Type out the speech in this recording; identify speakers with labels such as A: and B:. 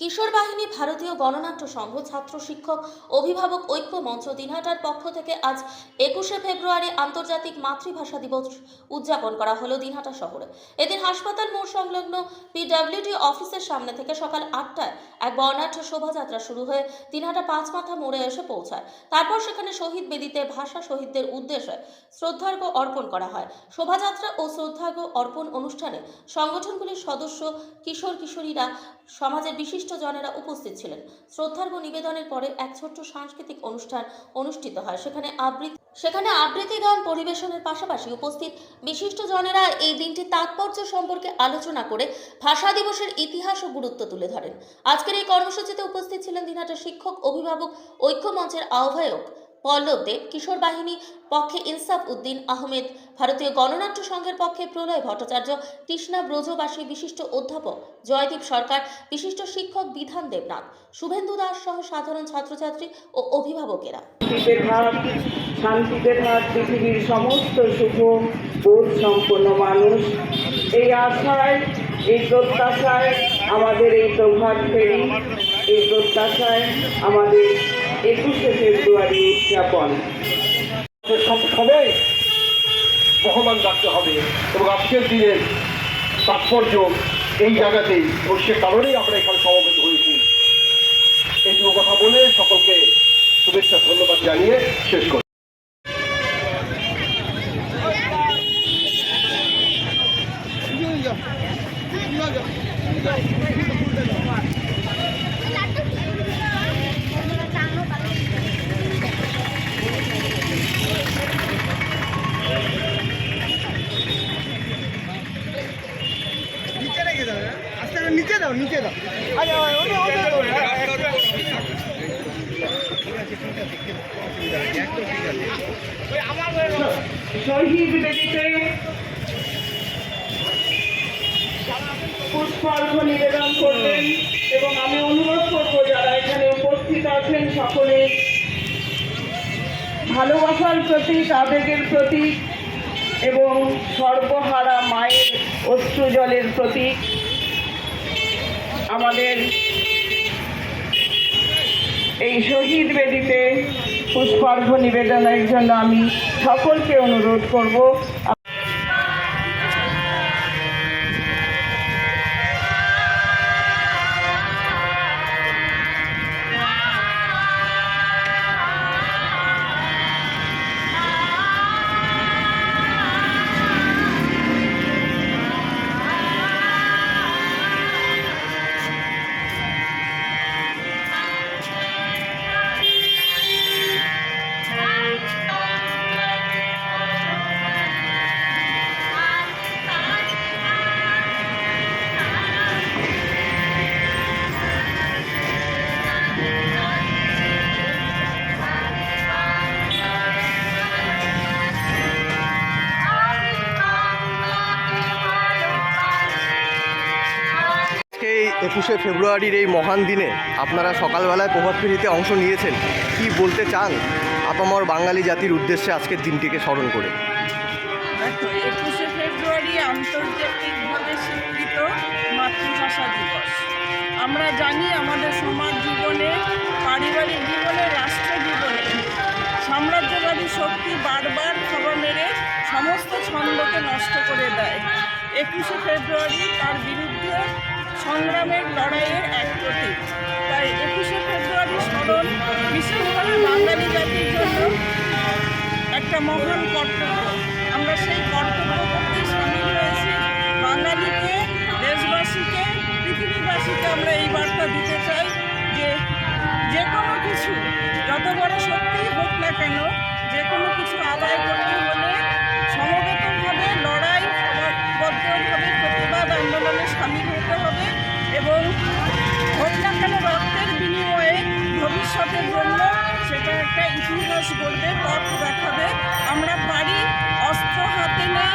A: কিশোর বাহিনী ভারতীয় গণনাট্য সংঘ ছাত্র শিক্ষক অভিভাবক ঐক্য মঞ্চ দিনহাটার পক্ষ থেকে আজ একুশে ফেব্রুয়ারি আন্তর্জাতিক মাতৃভাষা দিবস উদযাপন করা হলো দিনহাটা শহরে। এদিন হাসপাতাল মোড় সংলগ্ন পিডব্লিউডি অফিসের সামনে থেকে সকাল আটটায় এক বর্ণাঢ্য শোভাযাত্রা শুরু হয়ে দিনহাটা পাঁচ মাথা মোড়ে এসে পৌঁছায়। তারপর সেখানে শহীদ বেদিতে ভাষা শহীদদের উদ্দেশ্যে শ্রদ্ধার্ঘ্য অর্পণ করা হয়। শোভাযাত্রা ও শ্রদ্ধার্ঘ্য অর্পণ অনুষ্ঠানে সংগঠনগুলির সদস্য কিশোর কিশোরীরা সমাজের বিশিষ্ট জনেরা উপস্থিত ছিলেন। শ্রদ্ধার্ঘ নিবেদনের পরে এক ছোট্ট সাংস্কৃতিক অনুষ্ঠান অনুষ্ঠিত হয়। সেখানে আবৃত্তি সেখানে আবৃত্তি গান পরিবেশনের পাশাপাশি উপস্থিত বিশিষ্ট জনেরা এই দিনটির তাৎপর্য সম্পর্কে আলোচনা করে ভাষা দিবসের ইতিহাস ও গুরুত্ব তুলে ধরেন। আজকের এই কর্মসূচিতে উপস্থিত ছিলেন দিনহাটের শিক্ষক, অভিভাবক ঐক্য মঞ্চের আহ্বায়ক পল্লব দেব কিশোর বাহিনী পক্ষে ইনসাফ উদ্দিন আহমেদ, ভারতীয় গণনাট্য সংঘের পক্ষে প্রলয় ভট্টাচার্য কৃষ্ণা ব্রজবাসী বিশিষ্ট অধ্যাপক জয়দীপ সরকার, বিশিষ্ট শিক্ষক বিধান দেবনাথ, শুভেন্দু দাস সহ সাধারণ ছাত্রছাত্রী ও অভিভাবকেরা।
B: শান্তিতে থাক পৃথিবীর সমস্ত শুভ, বোধ সম্পন্ন মানুষ। এই আশায়, এই প্রত্যাশায় আমাদের এই প্রভাত ফেরি এই প্রত্যাশায় আমাদের একুশে ফেব্রুয়ারি উদযাপন।
C: সবাই বহমান রাখতে হবে এবং আজকের দিনের তাৎপর্য এই জায়গাতেই এবং সে কারণেই আমরা এখানে সমবেত হয়েছি। এইটুকু কথা বলে সকলকে শুভেচ্ছা, ধন্যবাদ জানিয়ে শেষ করি।
D: নিচে আছে ওই আমার
B: শহীদ বেদিতে পুষ্পার্ঘ নিবেদন করবেন এবং আমি অনুরোধ করব যারা এখানে উপস্থিত আছেন সকলে, ভালোবাসার প্রতীক, আবেগের প্রতীক এবং সর্বহারা মায়ের অশ্রু জলের প্রতীক। আমাদের এই শহীদ বেদিতে পুষ্পার্ঘ নিবেদনের জন্য আমি সকলকে অনুরোধ করব।
E: একুশে ফেব্রুয়ারির এই মহান দিনে আপনারা সকালবেলায় প্রভাত ফেরিতে অংশ নিয়েছেন। কি বলতে চান আপামর বাঙালি জাতির উদ্দেশ্যে আজকের দিনটিকে স্মরণ করে?
F: একুশে ফেব্রুয়ারি আন্তর্জাতিকভাবে স্বীকৃত মাতৃভাষা দিবস। আমরা জানি আমাদের সমাজ জীবনে, পারিবারিক জীবনে, রাষ্ট্র জীবনে সাম্রাজ্যবাদী শক্তি বারবার খবর মেরে সমস্ত ছন্দকে নষ্ট করে দেয়। একুশে ফেব্রুয়ারি তার বিরুদ্ধে সংগ্রামের লড়াইয়ের এক প্রতীক। তাই একুশে ফেব্রুয়ারি স্মরণ বিশেষভাবে বাঙালি জাতির জন্য একটা মহান কর্তব্য। আমরা সেই কর্তব্য করতে সামিল হয়েছি। বাঙালিকে, দেশবাসীকে, পৃথিবীবাসীকে আমরা এই বার্তা দিতে চাই যে যে কোনো কিছু, যত বড় শক্তি হোক না কেন যে কোনো কিছু আদায় করতে জন্য সেটা একটা ইতিহাস গড়বে পথ দেখাবে। আমরা পারি অস্ত্র হাতে নেই